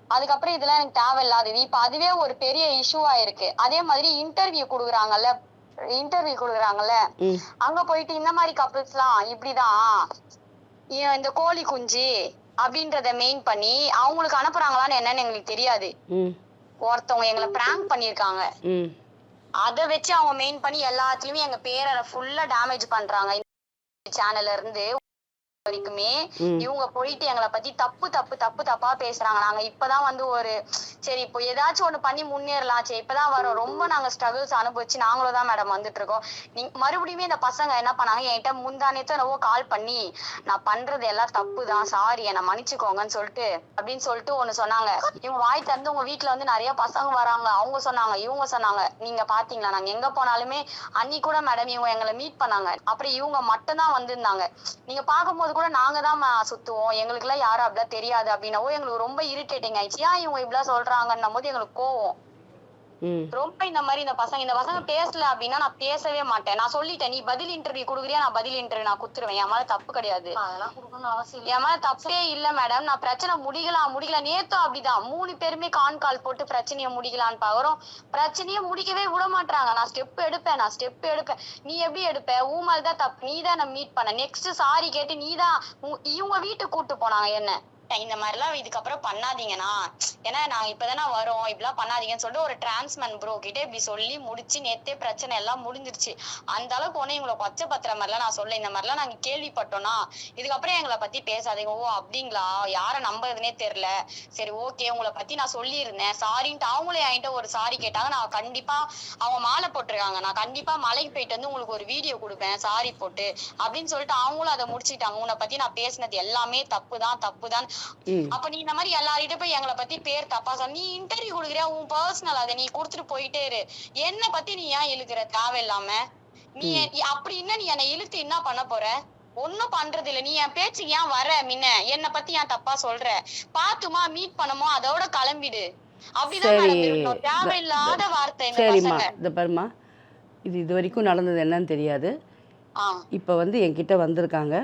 அதுக்கப்புறம் இதெல்லாம் எனக்கு தேவையில்லாதது. இப்ப அதுவே ஒரு பெரிய இஷ்யூவா இருக்கு. அதே மாதிரி இன்டர்வியூ குடுக்குறாங்கல்ல இன்டர்வியூ குடுக்குறாங்கல்ல அங்க போயிட்டு இந்த மாதிரி கப்பிள்ஸ்லாம் இப்படிதான். இ- இந்த கோழி குஞ்சு அப்படின்றத மெயின் பண்ணி அவங்களுக்கு அனுப்புறாங்களான்னு என்னன்னு எங்களுக்கு தெரியாது. ஒருத்தவங்க எங்களை பிராங்க் பண்ணிருக்காங்க அத வச்சு அவங்க மெயின் பண்ணி எல்லாத்துலயுமே எங்க பேரை ஃபுல்லா டேமேஜ் பண்றாங்க. சேனல்ல இருந்து வரைக்குமே. இவங்க போயிட்டு எங்களை பத்தி தப்பு தப்பு தப்பு தப்பா பேசுறாங்க. நாங்க இப்பதான் வந்து ஒரு சரி இப்போ ஏதாச்சும் ஒண்ணு பண்ணி முன்னேறலாம். சரி இப்பதான் வரோம். ரொம்ப நாங்க ஸ்ட்ரகிள்ஸ் அனுபவிச்சு நாங்களும் தான் மேடம் வந்துட்டு இருக்கோம். நீங்க மறுபடியுமே இந்த பசங்க என்ன பண்ணாங்க? என்கிட்ட முந்தானேத்து என்னவோ கால் பண்ணி நான் பண்றது எல்லாம் தப்பு தான் சாரி என்னை மன்னிச்சுக்கோங்கன்னு சொல்லிட்டு அப்படின்னு சொல்லிட்டு ஒண்ணு சொன்னாங்க. இவங்க வாய் திறந்து உங்க வீட்டுல வந்து நிறைய பசங்க வராங்க. அவங்க சொன்னாங்க இவங்க சொன்னாங்க. நீங்க பாத்தீங்களா? நாங்க எங்க போனாலுமே அன்னி கூட மேடம் இவங்க எங்களை மீட் பண்ணாங்க. அப்புறம் இவங்க மட்டும் தான் வந்திருந்தாங்க. நீங்க பார்க்கும்போது கூட நாங்க தான் சுத்துவோம். எங்களுக்கு எல்லாம் யாரும் அப்படிலாம் தெரியாது அப்படின்னவோ எங்களுக்கு ரொம்ப இரிட்டேட்டிங் ஆயிடுச்சு. ஏன் இவங்க இப்படிலாம் சொல்றாங்கன்னும் போது எங்களுக்கு கோவம். ரொம்ப இந்த மாதிரி இந்த பசங்க இந்த பசங்க பேசல அப்படின்னா நான் பேசவே மாட்டேன். நான் சொல்லிட்டேன் நீ பதில் இன்டர்வியூ கொடுக்குறியா? நான் பதில் இன்டர்வியூ நான் குடுத்துருவேன். என் மேல தப்பு கிடையாது. என் மேல தப்பே இல்ல மேடம் நான் பிரச்சனை முடிக்கலாம் முடிக்கலாம் நேத்தும் அப்படிதான். மூணு பேருமே கான் கால் போட்டு பிரச்சனையை முடிக்கலான்னு பாக்குறோம். பிரச்சனையை முடிக்கவே விட மாட்டாங்க நான் ஸ்டெப் எடுப்பேன் நான் ஸ்டெப் எடுப்பேன். நீ எப்படி எடுப்ப? மேல தான் தப்பு. நீ தான் மீட் பண்ண. நெக்ஸ்ட் சாரி கேட்டு நீ தான் இவங்க வீட்டுக்கு கூட்டு போனாங்க என்ன? இந்த மாதிரிலாம் இதுக்கப்புறம் பண்ணாதீங்கண்ணா. ஏன்னா நாங்க இப்பதானே வரோம். இப்படிலாம் பண்ணாதீங்கன்னு சொல்லிட்டு ஒரு டிரான்ஸ்மேன் ப்ரோ கிட்ட இப்படி சொல்லி முடிச்சு நேத்தே பிரச்சனை எல்லாம் முடிஞ்சிருச்சு. அந்த அளவுக்கு ஒண்ணு இவங்களை கொச்சை பத்திர மாதிரிலாம் நான் சொல்ல இந்த மாதிரிலாம் நாங்க கேள்விப்பட்டோம்னா இதுக்கப்புறம் எங்களை பத்தி பேசாதீங்க. ஓ அப்படிங்களா? யாரை நம்புறதுனே தெரியல. சரி ஓகே உங்களை பத்தி நான் சொல்லியிருந்தேன். சாரின்ட்டு அவங்களே என்கிட்ட ஒரு சாரி கேட்டாங்க. நான் கண்டிப்பா அவங்க மாலை போட்டிருக்காங்க. நான் கண்டிப்பா மலைக்கு போயிட்டு வந்து உங்களுக்கு ஒரு வீடியோ கொடுப்பேன். சாரி போட்டு அப்படின்னு சொல்லிட்டு அவங்களும் அதை முடிச்சுட்டாங்க உன்னை பத்தி நான் பேசினது எல்லாமே தப்பு தான் தப்பு தான் அப்ப நீ இந்த மாதிரி எல்லார்கிட்ட போய் எங்களை பத்தி பேர் தப்பா சொன்ன நீ இன்டர்வியூ கொடுக்குறியா? உன் பர்சனல் அதை நீ கொடுத்துட்டு போயிட்டே இரு. என்ன பத்தி நீ ஏன் இழுக்கிற? தேவையில்லாம. நீ அப்படி என்ன நீ என்னை இழுத்து என்ன பண்ண போற? ஒண்ணும் பண்றது இல்ல. நீ என் பேச்சுக்கு ஏன் வர முன்ன? என்ன பத்தி ஏன் தப்பா சொல்ற? பாத்துமா மீட் பண்ணுமோ? அதோட கிளம்பிடு. அப்படிதான் தேவையில்லாத வார்த்தை சரிம்மா. இந்த பாரும்மா. இது இது வரைக்கும் நடந்தது என்னன்னு தெரியாது. இப்போ வந்து என்கிட்ட வந்திருக்காங்க.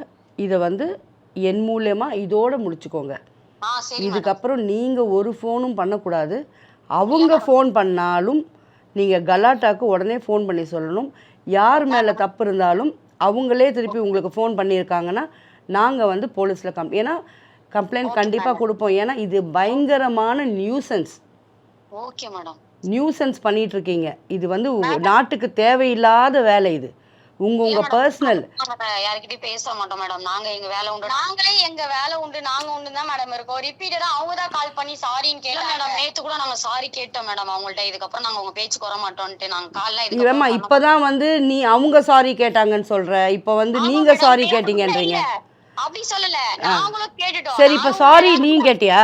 இதை வந்து என் மூலயமா இதோட முடிச்சுக்கோங்க. இதுக்கப்புறம் நீங்கள் ஒரு ஃபோனும் பண்ணக்கூடாது. அவங்க ஃபோன் பண்ணாலும் நீங்கள் கலாட்டாக்கு உடனே ஃபோன் பண்ணி சொல்லணும். யார் மேலே தப்பு இருந்தாலும் அவங்களே திருப்பி உங்களுக்கு ஃபோன் பண்ணியிருக்காங்கன்னா நாங்கள் வந்து போலீஸில் கம் ஏன்னா கம்ப்ளைண்ட் கண்டிப்பாக கொடுப்போம். ஏன்னா இது பயங்கரமான நியூசன்ஸ். Okay madam. நியூசன்ஸ் பண்ணிட்டு இருக்கீங்க. இது வந்து நாட்டுக்கு தேவையில்லாத வேலை இது. உங்க உங்க பர்சனல் யார்கிட்டயும் பேச மாட்டோம் மேடம் நாங்க எங்க வேலை உண்டு நாங்களே எங்க வேலை உண்டு நாங்க உண்டு தான் மேடம் இருக்கோம் ரிப்பீட்டடா அவங்க தான் கால் பண்ணி சாரின்னு கேட்டோம் மேடம் நேத்து கூட நாங்க சாரி கேட்டோம் மேடம் அவங்கள்ட்ட. இதுக்கப்புறம் நாங்க உங்க பேச்சு குற மாட்டோம்ட்டு நாங்க கால்லாம் ஏமா இதுக்கப்புறம் இப்பதான் வந்து நீ அவங்க சாரி கேட்டாங்கன்னு சொல்ற. இப்போ வந்து நீங்க சாரி கேட்டீங்கன்றீங்க. அப்படி சொல்லல. நாங்களும் கேட்டுட்டோம். சரி இப்போ சாரி நீ கேட்டியா?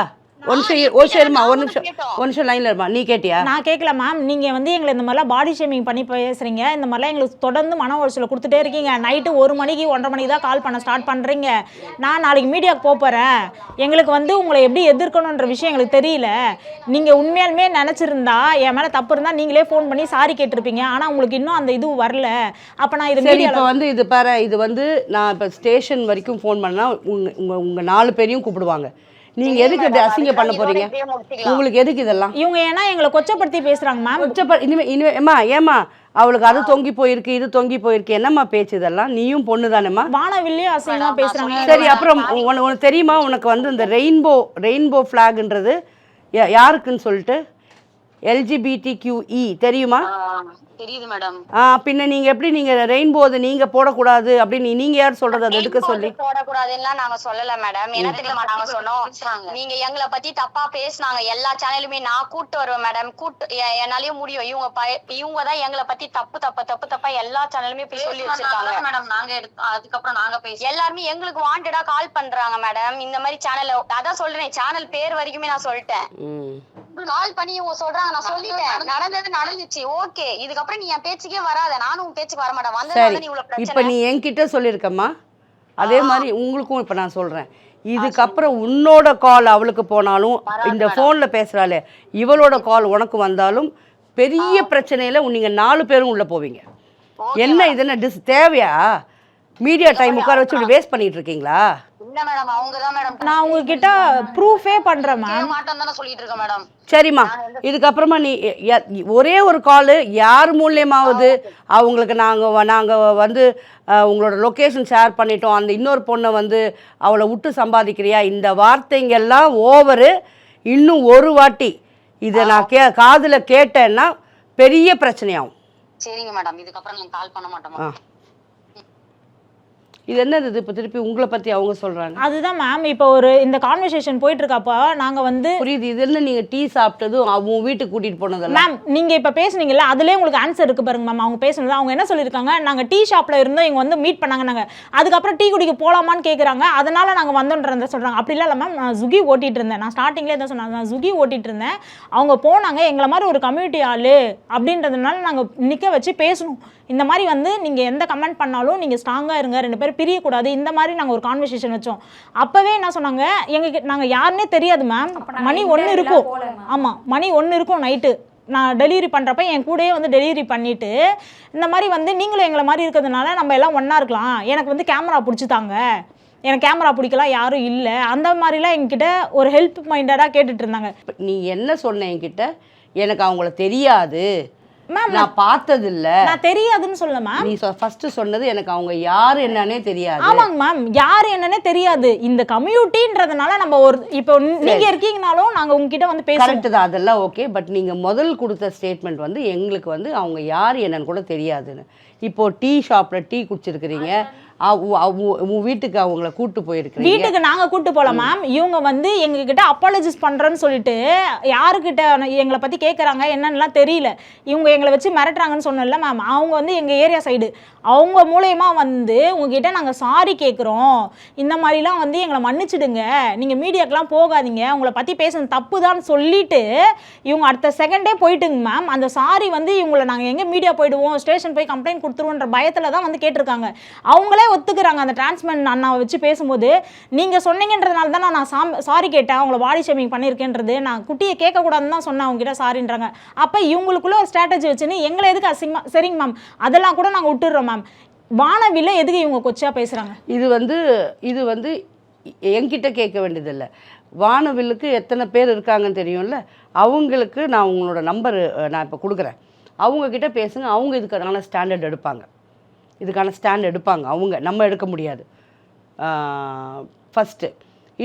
ஒரு நிமிஷம் ஒரு நிமிஷம் இருமா ஒரு நிமிஷம். ஒரு நிமிஷம் லைன்ல இருமா. நீ கேட்டியா? நான் கேட்கல மேம் நீங்கள் வந்து எங்களை இந்த மாதிரிலாம் பாடி ஷேமிங் பண்ணி பேசுகிறீங்க இந்த மாதிரிலாம் எங்களுக்கு தொடர்ந்து மன உளைச்சலை கொடுத்துட்டே இருக்கீங்க. நைட்டு ஒரு மணிக்கு ஒன்றரை மணிக்கு தான் கால் பண்ண ஸ்டார்ட் பண்ணுறீங்க நான் நாளைக்கு மீடியாவுக்கு போக போகிறேன் எங்களுக்கு வந்து உங்களை எப்படி எதிர்க்கணுன்ற விஷயம் எங்களுக்கு தெரியல. நீங்கள் உண்மையாலுமே நினச்சிருந்தா என் மேலே தப்பு இருந்தால் நீங்களே ஃபோன் பண்ணி சாரி கேட்டிருப்பீங்க. ஆனால் உங்களுக்கு இன்னும் அந்த இது வரல. அப்போ நான் இது சரி இப்போ வந்து இது பாரு இது வந்து நான் இப்போ ஸ்டேஷன் வரைக்கும் ஃபோன் பண்ணா உங்க உங்க உங்க நாலு பேரையும் கூப்பிடுவாங்க. நீங்க எதுக்கு இப்படி அசிங்க பண்ண போறீங்க? உங்களுக்கு எதுக்கு இதெல்லாம்? இவங்க ஏன்னா எங்களை கொச்சப்படுத்தி பேசுகிறாங்க மேம். இனிமே இனிமே ஏம்மா ஏம்மா அவளுக்கு அது தொங்கி போயிருக்கு இது தொங்கி போயிருக்கு என்னம்மா பேச்சு இதெல்லாம்? நீயும் பொண்ணு தானேம்மா வானவில்லையும் அசிங்கமாக பேசுகிறாங்க சரி அப்புறம் உன உனக்கு தெரியுமா? உனக்கு வந்து இந்த ரெயின்போ ரெயின்போ ஃப்ளாக்ன்றது யாருக்குன்னு சொல்லிட்டு? எல்ஜிபிடி கியூஇ தெரியுமா தெரியுது மேடம். ஆ பின்ன நீங்க எப்படி நீங்க ரெயின்போ அதை நீங்க போடக்கூடாது அப்படின்னு நீங்க யார் சொல்றது? அதை எடுக்க சொல்லி. போடக்கூடாதுன்னா நாங்க சொல்லல மேடம். என்ன தெரியுமா நாங்க சொன்னோம்? நீங்க எங்களை பத்தி தப்பா பேசுனாங்க. எல்லா சேனலுமே நான் கூட்டு வருவேன் மேடம். கூட்டு என்னாலயும் முடியும். இவங்க இவங்க தான் எங்களை பத்தி தப்பு தப்பு தப்பு தப்பா எல்லா சேனலுமே போய் சொல்லி வச்சிருக்காங்க. மேடம் நாங்க அதுக்கப்புறம் நாங்க பேசி எல்லாருமே எங்களுக்கு வாண்டடா கால் பண்றாங்க மேடம். இந்த மாதிரி சேனல் அதான் சொல்றேன் சேனல் பேர் வரைக்குமே நான் சொல்லிட்டேன். ம். கால் பண்ணி இவங்க சொல்றாங்க நான் சொல்லிட்டேன். நடந்தது நடந்துச்சு. ஓகே. இதுக்கப்புறம் நீ என் பேச்சுக்கே வராத. நானும் உன் பேச்சுக்கு வர மாட்டேன். சரி வந்ததுனால நீ இவ்வளவு இப்போ நீ என்கிட்ட சொல்லியிருக்கம்மா அதே மாதிரி உங்களுக்கும் இப்போ நான் சொல்கிறேன் இதுக்கப்புறம் உன்னோட கால் அவளுக்கு போனாலும் இந்த ஃபோனில் பேசுகிறாளே இவளோட கால் உனக்கு வந்தாலும் பெரிய பிரச்சனையில் நீங்கள் நாலு பேரும் உள்ளே போவீங்க. என்ன இது என்ன டிஸ் தேவையா? மீடியா டைம் உட்கார வச்சு இப்படி வேஸ்ட் பண்ணிட்டு இருக்கீங்களா? மேடம் அவங்க தான் மேடம் நான் உங்ககிட்ட ப்ரூஃபே பண்ணுறேன் மேம் மாட்டோம் தானே சொல்லிட்டு இருக்கேன் மேடம் சரிம்மா இதுக்கப்புறமா நீ ஒரே ஒரு காலு யார் மூலியமாவது அவங்களுக்கு நாங்கள் நாங்கள் வந்து உங்களோட லொக்கேஷன் ஷேர் பண்ணிட்டோம். அந்த இன்னொரு பொண்ணை வந்து அவளை விட்டு சம்பாதிக்கிறியா? இந்த வார்த்தைங்கெல்லாம் ஓவரு இன்னும் ஒரு வாட்டி. இதை நான் கே காதில் கேட்டேன்னா பெரிய பிரச்சனையாகும். சரிங்க மேடம் இதுக்கப்புறம் நான் கால் பண்ண மாட்டோம் இது என்னது இப்போ திருப்பி உங்களை பற்றி அவங்க சொல்கிறாங்க அதுதான் மேம் இப்போ ஒரு இந்த கான்வர்சேஷன் போயிட்டு இருக்கப்போ நாங்கள் வந்து புரியுது. இது என்ன நீங்கள் டீ சாப்பிட்டதும் அவங்க வீட்டுக்கு கூட்டிகிட்டு போனதெல்லாம்? மேம் நீங்க இப்ப பேசுனீங்கல்ல அதுலயே உங்களுக்கு ஆன்சர் இருக்கு பாருங்க மேம் அவங்க பேசுனது அவங்க என்ன சொல்லியிருக்காங்க? நாங்க டீ ஷாப்ல இருந்தோம் இங்க வந்து மீட் பண்ணாங்க நாங்க. அதுக்கப்புறம் டீ குடிக்க போலாமான்னு கேக்குறாங்க. அதனால நாங்க வந்தோன்றத சொல்றாங்க. அப்படி இல்ல மேம் நான் சுகி ஓட்டிட்டு இருந்தேன். நான் ஸ்டார்டிங்லேயே தான் சொன்னாங்க. நான் சுகி ஓட்டிட்டு இருந்தேன். அவங்க போனாங்க. எங்களை மாதிரி ஒரு கம்யூனிட்டி ஆளு அப்படின்றதுனால நாங்க நிக்க வச்சு பேசணும். இந்த மாதிரி வந்து நீங்க எந்த கமெண்ட் பண்ணாலும் நீங்க ஸ்ட்ராங்கா இருங்க ரெண்டு பேரும் பிரியக்கூடாது. இந்த மாதிரி நாங்க ஒரு கான்வர்சேஷன் வச்சோம். அப்பவே என்ன சொன்னாங்க? எங்க நாங்க யாருன்னே தெரியாது மேம் மணி ஒன்று இருக்கும். ஆமா மணி ஒன்று இருக்கும் நைட்டு நான் டெலிவரி பண்ணுறப்ப என் கூடயே வந்து டெலிவரி பண்ணிவிட்டு இந்த மாதிரி வந்து நீங்களும் எங்களை மாதிரி இருக்கிறதுனால நம்ம எல்லாம் ஒன்றா இருக்கலாம். எனக்கு வந்து கேமரா பிடிச்சித்தாங்க எனக்கு கேமரா பிடிக்கலாம் யாரும் இல்லை. அந்த மாதிரிலாம் என்கிட்ட ஒரு ஹெல்ப் மைண்டடாக கேட்டுட்டு இருந்தாங்க. இப்ப நீ என்ன சொன்ன என்கிட்ட? எனக்கு அவங்கள தெரியாது. மேம் நான் பார்த்ததில்ல. நான் தெரியாதுன்னு சொல்ல மேம் நீ ஃபர்ஸ்ட் சொன்னது எனக்கு அவங்க யார் என்னன்னே தெரியாது. ஆமாங்க மேம் யார் என்னன்னே தெரியாது. இந்த கம்யூனிட்டின்றதுனால நம்ம ஒரு இப்போ நீங்க இருக்கீங்கனாலும் நாங்க உங்ககிட்ட வந்து பேசுறோம் கரெக்ட் தான். அதெல்லாம் ஓகே பட் நீங்க முதல் கொடுத்த ஸ்டேட்மெண்ட் வந்து எங்களுக்கு வந்து அவங்க யார் என்னன்னு கூட தெரியாதுன்னு. இப்போ டீ ஷாப்ல டீ குடிச்சிருக்கிறீங்க. உன் வீட்டுக்கு அவங்கள கூட்டு போயிருக்கிறீங்க. வீட்டுக்கு நாங்க கூட்டு போல மேம் இவங்க வந்து எங்க கிட்ட அப்பாலஜிஸ் பண்றேன்னு சொல்லிட்டு யாருக்கிட்ட எங்களை பத்தி கேக்குறாங்க என்னன்னுலாம் தெரியல. இவங்க எங்களை வச்சு மிரட்டுறாங்கன்னு சொன்னல மேம் அவங்க வந்து எங்க ஏரியா சைடு அவங்க மூலயமா வந்து உங்ககிட்ட நாங்க சாரி கேக்குறோம். இந்த மாதிரிலாம் வந்து எங்களை மன்னிச்சிடுங்க. நீங்க மீடியாக்கெல்லாம் போகாதீங்க. உங்களை பத்தி பேசுனது தப்பு தான் சொல்லிட்டு இவங்க அடுத்த செகண்டே போயிட்டுங்க மேம் அந்த சாரி வந்து இவங்களை நாங்க எங்க மீடியா போயிடுவோம் ஸ்டேஷன் போய் கம்ப்ளைண்ட் கொடுத்துருவோன்ற பயத்துல தான் வந்து கேட்டிருக்காங்க. அவங்களே ஒத்துக்கிறாங்க. அந்த டிரான்ஸ்மேன் அண்ணாவை வச்சு பேசும்போது நீங்கள் சொன்னீங்கன்றதுனால தான் நான் சாம் சாரி கேட்டேன். அவங்கள பாடி ஷேமிங் பண்ணியிருக்கேன்றது. நான் குட்டியை கேட்கக்கூடாதுன்னு தான் சொன்னேன் அவங்ககிட்ட சாரின்றாங்க அப்போ இவங்களுக்குள்ள ஒரு ஸ்ட்ராட்டஜி வச்சுன்னு எங்களை எதுக்கு அசிங்கமா சரிங்க மேம் அதெல்லாம் கூட நாங்கள் விட்டுடுறோம் மேம் வானவில்ல எதுக்கு இவங்க கொச்சா பேசுகிறாங்க இது வந்து இது வந்து என்கிட்ட கேட்க வேண்டியதில்லை. வானவில்லுக்கு எத்தனை பேர் இருக்காங்கன்னு தெரியும்ல? அவங்களுக்கு நான் உங்களோட நம்பர் நான் இப்போ கொடுக்குறேன். அவங்கக்கிட்ட பேசுங்க. அவங்க இதுக்கான ஸ்டாண்டர்ட் எடுப்பாங்க. இதுக்கான ஸ்டாண்ட் எடுப்பாங்க. அவங்க நம்ம எடுக்க முடியாது. ஃபஸ்ட்டு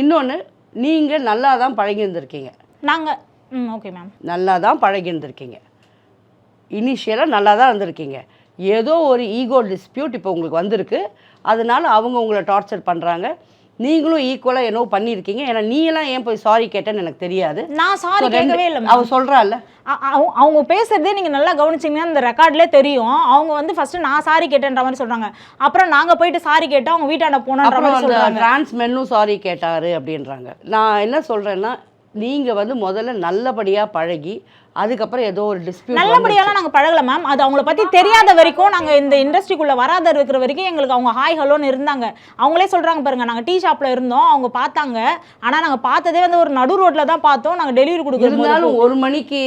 இன்னொன்று நீங்கள் நல்லா தான் பழகி இருந்திருக்கீங்க நாங்க ம் ஓகே மேம் நல்லா தான் பழகி இருந்திருக்கீங்க இனிஷியலாக நல்லா தான் இருந்திருக்கீங்க. ஏதோ ஒரு ஈகோ டிஸ்பியூட் இப்போ உங்களுக்கு வந்திருக்கு. அதனால அவங்க உங்களை டார்ச்சர் பண்ணுறாங்க நீங்களும் ஈக்குவலாக என்னவோ பண்ணியிருக்கீங்க. ஏன்னா நீ எல்லாம் ஏன் போய் சாரி கேட்டேன்னு எனக்கு தெரியாது. நான் சாரி கேட்கவே இல்லை அவ சொல்கிறாள் அவங்க பேசுறதே நீங்க நல்லா கவனிச்சீங்கன்னா இந்த ரெக்கார்ட்லேயே தெரியும். அவங்க வந்து ஃபர்ஸ்ட் நான் சாரி கேட்டேன்ற மாதிரி சொல்றாங்க. அப்புறம் நாங்க போயிட்டு சாரி கேட்டா அவங்க வீட்டாண்ட போனன்ற மாதிரி அந்த மென்னும் சாரி கேட்டாரு அப்படின்றாங்க. நான் என்ன சொல்கிறேன்னா நீங்கள் வந்து முதல்ல நல்லபடியாக பழகி அதுக்கப்புறம் ஏதோ ஒரு டிஸ்பியூட் நல்லபடியாலாம் நாங்க பழகல மேம் அது அவங்கள பத்தி தெரியாத வரைக்கும் நாங்க இந்த இண்டஸ்ட்ரிக்குள்ள வராத இருக்கிற வரைக்கும் எங்களுக்கு அவங்க ஹாய் ஹலோன்னு இருந்தாங்க. அவங்களே சொல்றாங்க பாருங்க நாங்க டீ ஷாப்ல இருந்தோம் அவங்க பார்த்தாங்க. ஆனா நாங்க பார்த்ததே வந்து ஒரு நடு ரோட்ல தான் பார்த்தோம். நாங்க டெலிவரி கொடுக்குறது இருந்தாலும் ஒரு மணிக்கு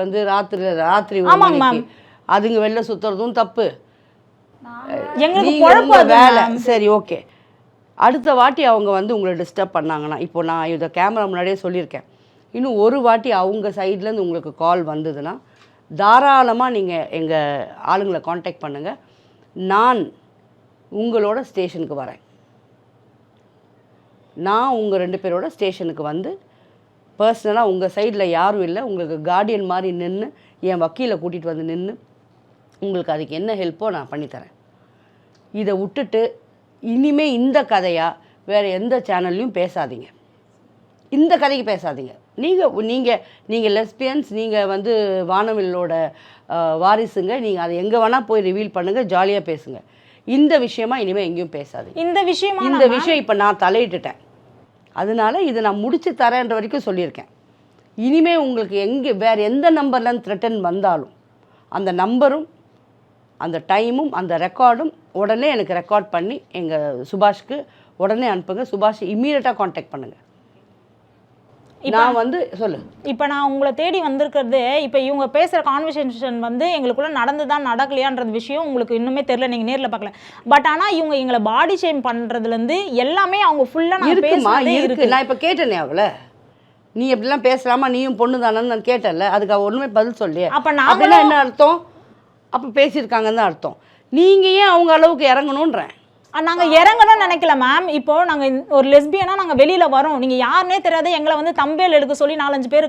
வந்து ராத்திரி ராத்திரி ஆமாங்க மணிக்கு அதுங்க வெளில சுத்துறதும் தப்பு. எங்களுக்கு வேலை. சரி ஓகே அடுத்த வாட்டி அவங்க வந்து உங்களை டிஸ்டர்ப் பண்ணாங்கன்னா இப்போ நான் இதை கேமரா முன்னாடியே சொல்லியிருக்கேன். இன்னும் ஒரு வாட்டி அவங்க சைட்லேருந்து உங்களுக்கு கால் வந்ததுன்னா தாராளமாக நீங்கள் எங்கள் ஆளுங்களை காண்டாக்ட் பண்ணுங்கள் நான் உங்களோட ஸ்டேஷனுக்கு வரேன். நான் உங்கள் ரெண்டு பேரோட ஸ்டேஷனுக்கு வந்து பர்சனலாக உங்கள் சைடில் யாரும் இல்லை உங்களுக்கு கார்டியன் மாதிரி நின்று என் வக்கீலை கூட்டிகிட்டு வந்து நின்று உங்களுக்கு அதுக்கு என்ன ஹெல்ப்போ நான் பண்ணித்தரேன். இதை விட்டுட்டு இனிமே இந்த கதையாக வேறு எந்த சேனல்லையும் பேசாதீங்க. இந்த கதைக்கு பேசாதீங்க. நீங்கள் நீங்கள் நீங்கள் லெஸ்பியன்ஸ் நீங்கள் வந்து வானவில்லோட வாரிசுங்க. நீங்கள் அதை எங்கே வேணால் போய் ரிவீல் பண்ணுங்கள் ஜாலியாக பேசுங்க. இந்த விஷயமா இனிமேல் எங்கேயும் பேசாதீங்க. இந்த விஷயமா இந்த விஷயம் இப்போ நான் தலையிட்டுட்டேன். அதனால இதை நான் முடிச்சு தரேன்ற வரைக்கும் சொல்லியிருக்கேன். இனிமே உங்களுக்கு எங்கே வேறு எந்த நம்பர்லேருந்து த்ரெட்டன் வந்தாலும் அந்த நம்பரும் அந்த டைமும் அந்த ரெக்கார்டும் உடனே எனக்கு ரெக்கார்ட் பண்ணி எங்கள் சுபாஷ்க்கு உடனே அனுப்புங்க. சுபாஷ் இம்மீடியட்டாக காண்டாக்ட் பண்ணுங்கள் நான் வந்து சொல்லு. இப்போ நான் உங்களை தேடி வந்திருக்கிறது இப்போ இவங்க பேசுகிற கான்வர்சேஷன் வந்து எங்களுக்குள்ள நடந்துதா நடக்கலையான்றது விஷயம் உங்களுக்கு இன்னுமே தெரியல நீங்கள் நேரில் பார்க்கல. பட் ஆனால் இவங்க எங்களை பாடி ஷேம் பண்ணுறதுலேருந்து எல்லாமே அவங்க ஃபுல்லாக நான் பேசுறதே இருக்கு. நான் இப்போ கேட்டேனே அவளை. நீ எப்படிலாம் பேசலாமா? நீயும் பொண்ணு தானேன்னு நான் கேட்டேன்ல. அதுக்கு அவ ஒன்றுமே பதில் சொல்லியே அப்ப நாங்களும் என்ன அர்த்தம்? அப்போ பேசியிருக்காங்கன்னு தான் அர்த்தம். நீங்கள் ஏன் அவங்க அளவுக்கு இறங்கணுன்றேன்? நாங்க இறங்கணும்னு நினைக்கல மேம் இப்போ நாங்க ஒரு லெஸ்பியனா நாங்க வெளியில வரோம். நீங்க யாருனே தெரியாத. எங்களை வந்து தம்பேல் எடுக்க சொல்லி நாலஞ்சு பேர்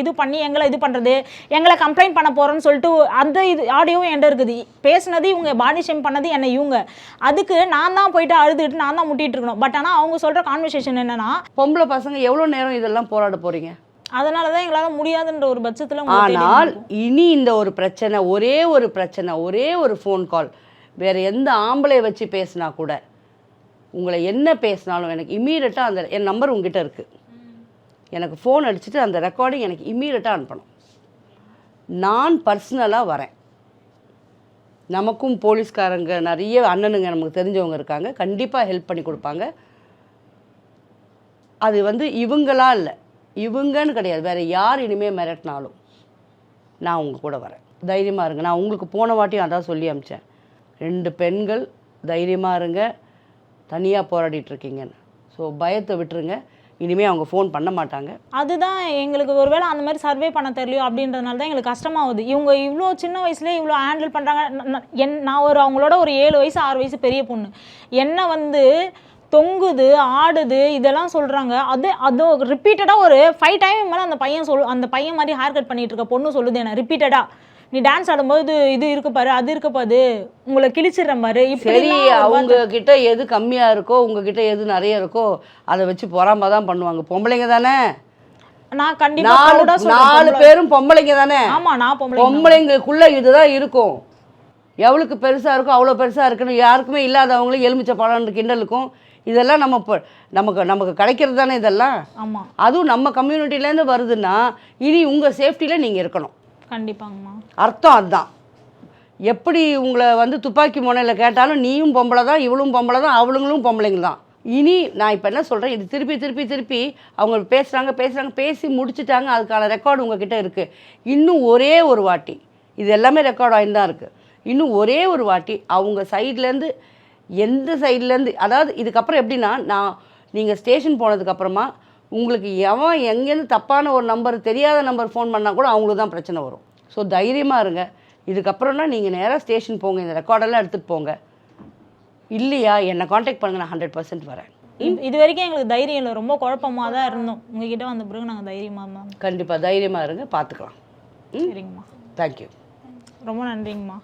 இது பண்ணி எங்களை இது பண்றது எங்களை கம்ப்ளைண்ட் பண்ண போறோம்னு சொல்லிட்டு அந்த இது ஆடியோவும் என்கிட்ட இருக்குது. பேசுனது இவங்க பாடி ஷேம் பண்ணது என்ன இவங்க. அதுக்கு நான் தான் போயிட்டு அழுதுகிட்டு நான் தான் முட்டிட்டு இருக்கணும். பட் ஆனா அவங்க சொல்ற கான்வர்சேஷன் என்னன்னா பொம்பளை பசங்க எவ்வளோ நேரம் இதெல்லாம் போராட போகிறீங்க அதனால தான் எங்களால முடியாதுன்ற ஒரு பட்சத்துல ஆனால் இனி இந்த ஒரு பிரச்சனை ஒரே ஒரு பிரச்சனை ஒரே ஒரு ஃபோன் கால் வேறு எந்த ஆம்பளையை வச்சு பேசினா கூட உங்களை என்ன பேசினாலும் எனக்கு இம்மீடியட்டாக அந்த என் நம்பர் உங்ககிட்ட இருக்குது எனக்கு ஃபோன் அடிச்சுட்டு அந்த ரெக்கார்டிங் எனக்கு இம்மீடியட்டாக அனுப்பணும். நான் பர்சனலாக வரேன். நமக்கும் போலீஸ்காரங்க நிறைய அண்ணனுங்க நமக்கு தெரிஞ்சவங்க இருக்காங்க. கண்டிப்பாக ஹெல்ப் பண்ணி கொடுப்பாங்க. அது வந்து இவங்களா இல்லை இவங்கன்னு கிடையாது. வேறு யார் இனிமேல் மிரட்டினாலும் நான் உங்கள் கூட வரேன். தைரியமாக இருங்க. நான் உங்களுக்கு போன வாட்டியும் அதான் சொல்லி அமிச்சேன். ரெண்டு பெண்கள் தைரியமாக இருங்க. தனியாக போராடிட்டு இருக்கீங்க ஸோ பயத்தை விட்டுருங்க. இனிமேல் அவங்க ஃபோன் பண்ண மாட்டாங்க. அதுதான் எங்களுக்கு ஒருவேளை அந்த மாதிரி சர்வே பண்ண தெரியலையோ அப்படின்றதுனால தான் எங்களுக்கு கஷ்டமாகுது. இவங்க இவ்வளோ சின்ன வயசுலேயே இவ்வளோ ஹேண்டில் பண்ணுறாங்க என் நான் ஒரு அவங்களோட ஒரு ஏழு வயசு ஆறு வயசு பெரிய பொண்ணு. என்ன வந்து தொங்குது ஆடுது இதெல்லாம் சொல்கிறாங்க அது அது ரிப்பீட்டடாக ஒரு ஃபைவ் டைம் மேலே அந்த பையன் சொல் அந்த பையன் மாதிரி ஹேர் கட் பண்ணிகிட்டு இருக்க பொண்ணு சொல்லுது என்ன ரிப்பீட்டடாக நீ டான்ஸ் ஆடும்போது இது இருக்கு பாரு அது இருக்கு பாரு உங்களை கிழிச்சிடுற மாதிரி. சரி அவங்க கிட்ட எது கம்மியாக இருக்கோ உங்ககிட்ட எது நிறைய இருக்கோ அதை வச்சு பொறாம தான் பண்ணுவாங்க. பொம்பளைங்க தானே? நான் கண்டிப்பா நாலு பேரும் பொம்பளைங்க தானே? ஆமா நான் பொம்பளை பொம்பளைங்களுக்குள்ள இதுதான் இருக்கும். எவ்வளவுக்கு பெருசா இருக்கோ அவ்வளோ பெருசா இருக்குன்னு யாருக்குமே இல்லாதவங்களும் எலுமிச்சை பழம் கிண்டலுக்கும். இதெல்லாம் நம்ம இப்போ நமக்கு நமக்கு கிடைக்கிறது தானே இதெல்லாம்? ஆமா. அதுவும் நம்ம கம்யூனிட்டிலேருந்து வருதுன்னா இனி உங்கள் சேஃப்டியில் நீங்கள் இருக்கணும். கண்டிப்பாங்கம்மா. அர்த்தம் அதுதான். எப்படி உங்களை வந்து துப்பாக்கி முனையில் கேட்டாலும் நீயும் பொம்பளை தான் இவளும் பொம்பளை தான் அவளுங்களும் பொம்பளைங்க தான். இனி நான் இப்போ என்ன சொல்கிறேன் இது திருப்பி திருப்பி திருப்பி அவங்க பேசுகிறாங்க பேசுகிறாங்க பேசி முடிச்சுட்டாங்க அதுக்கான ரெக்கார்டு உங்ககிட்ட இருக்குது இன்னும் ஒரே ஒரு வாட்டி இது எல்லாமே ரெக்கார்ட் ஆகி தான் இருக்குது இன்னும் ஒரே ஒரு வாட்டி அவங்க சைட்லேருந்து எந்த சைட்லேருந்து அதாவது இதுக்கப்புறம் எப்படின்னா நான் நீங்கள் ஸ்டேஷன் போனதுக்கப்புறமா உங்களுக்கு எவன் எங்கேருந்து தப்பான ஒரு நம்பர் தெரியாத நம்பர் ஃபோன் பண்ணால் கூட அவங்களுக்கு தான் பிரச்சனை வரும். ஸோ தைரியமாக இருங்க. இதுக்கப்புறம்னா நீங்கள் நேராக ஸ்டேஷன் போங்க. இந்த ரெக்கார்டெல்லாம் எடுத்துகிட்டு போங்க. இல்லையா? என்னை காண்டாக்ட் பண்ணுங்க. நான் ஹண்ட்ரட் பர்சன்ட் வரேன். இது வரைக்கும் எங்களுக்கு தைரியம் இல்லை. ரொம்ப குழப்பமா தான் இருந்தோம். உங்ககிட்ட வந்த பிறகு நாங்கள் தைரியமா இருந்தோம். கண்டிப்பாக தைரியமாக இருங்க. பார்த்துக்கலாம். சரிங்கம்மா. தேங்க்யூ ரொம்ப நன்றிங்கம்மா.